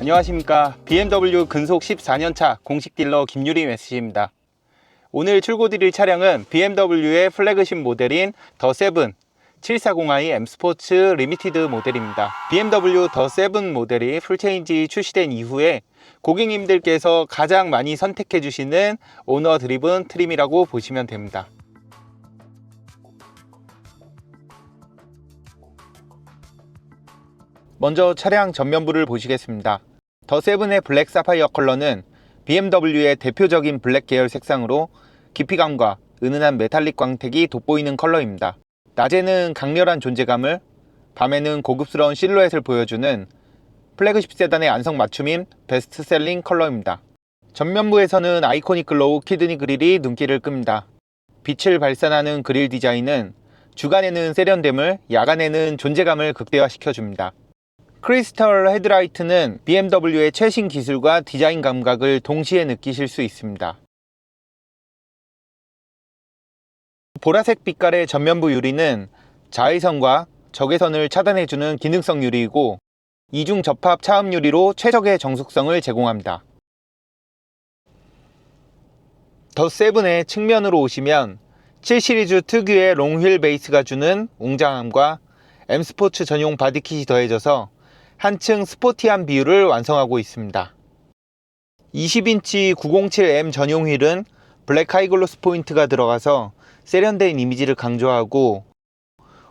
안녕하십니까 BMW 근속 14년차 공식 딜러 김유림 SC입니다 오늘 출고 드릴 차량은 BMW의 플래그십 모델인 더 세븐 740i M 스포츠 리미티드 모델입니다. BMW 더 세븐 모델이 풀체인지 출시된 이후에 고객님들께서 가장 많이 선택해 주시는 오너 드리븐 트림이라고 보시면 됩니다. 먼저 차량 전면부를 보시겠습니다. 더 세븐의 블랙 사파이어 컬러는 BMW의 대표적인 블랙 계열 색상으로 깊이감과 은은한 메탈릭 광택이 돋보이는 컬러입니다. 낮에는 강렬한 존재감을, 밤에는 고급스러운 실루엣을 보여주는 플래그십 세단의 안성 맞춤인 베스트셀링 컬러입니다. 전면부에서는 아이코닉 글로우 키드니 그릴이 눈길을 끕니다. 빛을 발산하는 그릴 디자인은 주간에는 세련됨을, 야간에는 존재감을 극대화시켜줍니다. 크리스털 헤드라이트는 BMW의 최신 기술과 디자인 감각을 동시에 느끼실 수 있습니다. 보라색 빛깔의 전면부 유리는 자외선과 적외선을 차단해주는 기능성 유리이고 이중 접합 차음 유리로 최적의 정숙성을 제공합니다. 더 세븐의 측면으로 오시면 7 시리즈 특유의 롱휠 베이스가 주는 웅장함과 M 스포츠 전용 바디킷이 더해져서 한층 스포티한 비율을 완성하고 있습니다. 20인치 907M 전용 휠은 블랙 하이글로스 포인트가 들어가서 세련된 이미지를 강조하고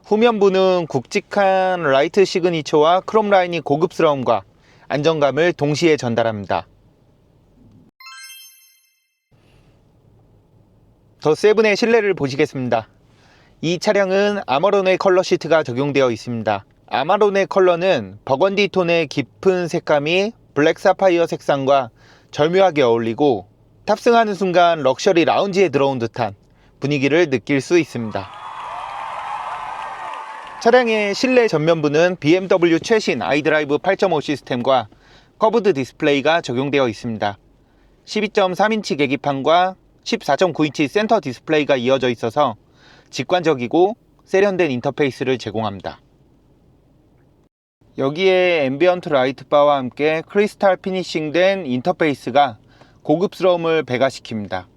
후면부는 굵직한 라이트 시그니처와 크롬 라인이 고급스러움과 안정감을 동시에 전달합니다. 더 세븐의 실내를 보시겠습니다. 이 차량은 아마론의 컬러 시트가 적용되어 있습니다. 아마론의 컬러는 버건디 톤의 깊은 색감이 블랙 사파이어 색상과 절묘하게 어울리고 탑승하는 순간 럭셔리 라운지에 들어온 듯한 분위기를 느낄 수 있습니다. 차량의 실내 전면부는 BMW 최신 iDrive 8.5 시스템과 커브드 디스플레이가 적용되어 있습니다. 12.3인치 계기판과 14.9인치 센터 디스플레이가 이어져 있어서 직관적이고 세련된 인터페이스를 제공합니다. 여기에 앰비언트 라이트 바와 함께 크리스탈 피니싱된 인터페이스가 고급스러움을 배가시킵니다.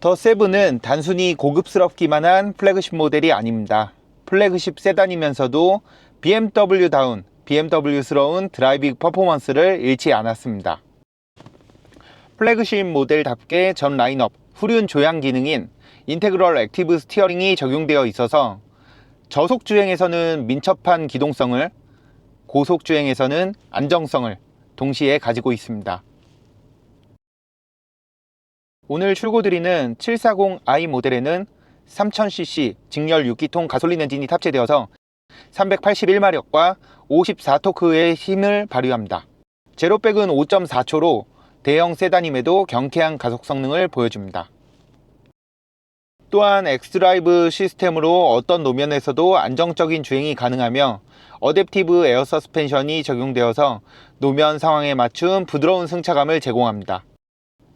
더 세븐은 단순히 고급스럽기만 한 플래그십 모델이 아닙니다. 플래그십 세단이면서도 BMW다운 BMW스러운 드라이빙 퍼포먼스를 잃지 않았습니다. 플래그십 모델답게 전 라인업 후륜 조향 기능인 인테그럴 액티브 스티어링이 적용되어 있어서 저속 주행에서는 민첩한 기동성을 고속 주행에서는 안정성을 동시에 가지고 있습니다. 오늘 출고드리는 740i 모델에는 3000cc 직렬 6기통 가솔린 엔진이 탑재되어서 381마력과 54토크의 힘을 발휘합니다. 제로백은 5.4초로 대형 세단임에도 경쾌한 가속 성능을 보여줍니다. 또한 엑스드라이브 시스템으로 어떤 노면에서도 안정적인 주행이 가능하며 어댑티브 에어 서스펜션이 적용되어서 노면 상황에 맞춘 부드러운 승차감을 제공합니다.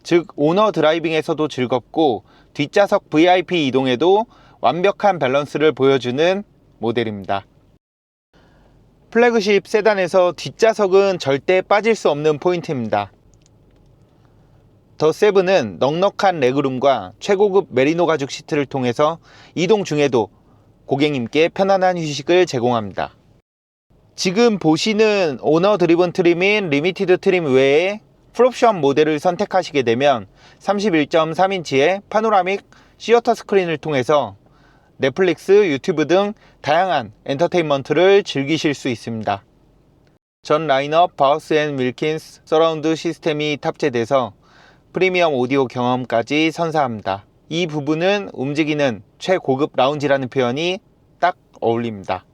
즉 오너 드라이빙에서도 즐겁고 뒷좌석 VIP 이동에도 완벽한 밸런스를 보여주는 모델입니다. 플래그십 세단에서 뒷좌석은 절대 빠질 수 없는 포인트입니다. 더 세븐은 넉넉한 레그룸과 최고급 메리노 가죽 시트를 통해서 이동 중에도 고객님께 편안한 휴식을 제공합니다. 지금 보시는 오너 드리븐 트림인 리미티드 트림 외에 풀옵션 모델을 선택하시게 되면 31.3인치의 파노라믹 시어터 스크린을 통해서 넷플릭스, 유튜브 등 다양한 엔터테인먼트를 즐기실 수 있습니다. 전 라인업 바우스 앤 윌킨스 서라운드 시스템이 탑재돼서 프리미엄 오디오 경험까지 선사합니다. 이 부분은 움직이는 최고급 라운지라는 표현이 딱 어울립니다.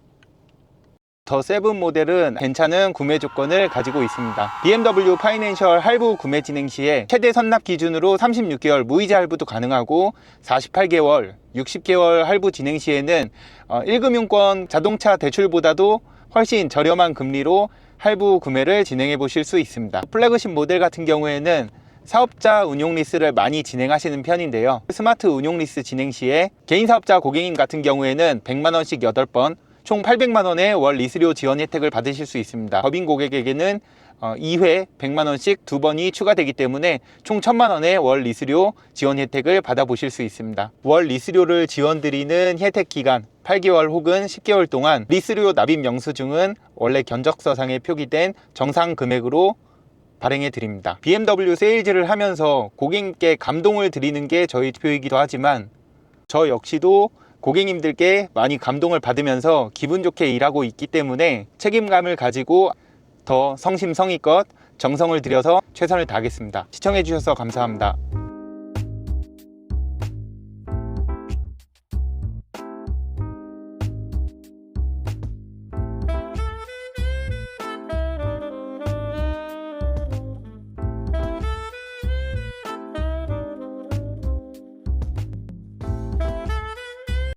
더 세븐 모델은 괜찮은 구매 조건을 가지고 있습니다. BMW 파이낸셜 할부 구매 진행 시에 최대 선납 기준으로 36개월 무이자 할부도 가능하고 48개월, 60개월 할부 진행 시에는 1금융권 자동차 대출보다도 훨씬 저렴한 금리로 할부 구매를 진행해 보실 수 있습니다. 플래그십 모델 같은 경우에는 사업자 운용 리스를 많이 진행하시는 편인데요. 스마트 운용 리스 진행 시에 개인 사업자 고객님 같은 경우에는 100만 원씩 8번, 총 800만 원의 월 리스료 지원 혜택을 받으실 수 있습니다. 법인 고객에게는 어, 2회 100만 원씩 두 번이 추가되기 때문에 총 1000만 원의 월 리스료 지원 혜택을 받아보실 수 있습니다. 월 리스료를 지원드리는 혜택 기간 8개월 혹은 10개월 동안 리스료 납입 영수증은 원래 견적서상에 표기된 정상 금액으로 발행해 드립니다. BMW 세일즈를 하면서 고객님께 감동을 드리는 게 저희 표이기도 하지만 저 역시도 고객님들께 많이 감동을 받으면서 기분 좋게 일하고 있기 때문에 책임감을 가지고 더 성심성의껏 정성을 들여서 최선을 다하겠습니다. 시청해 주셔서 감사합니다.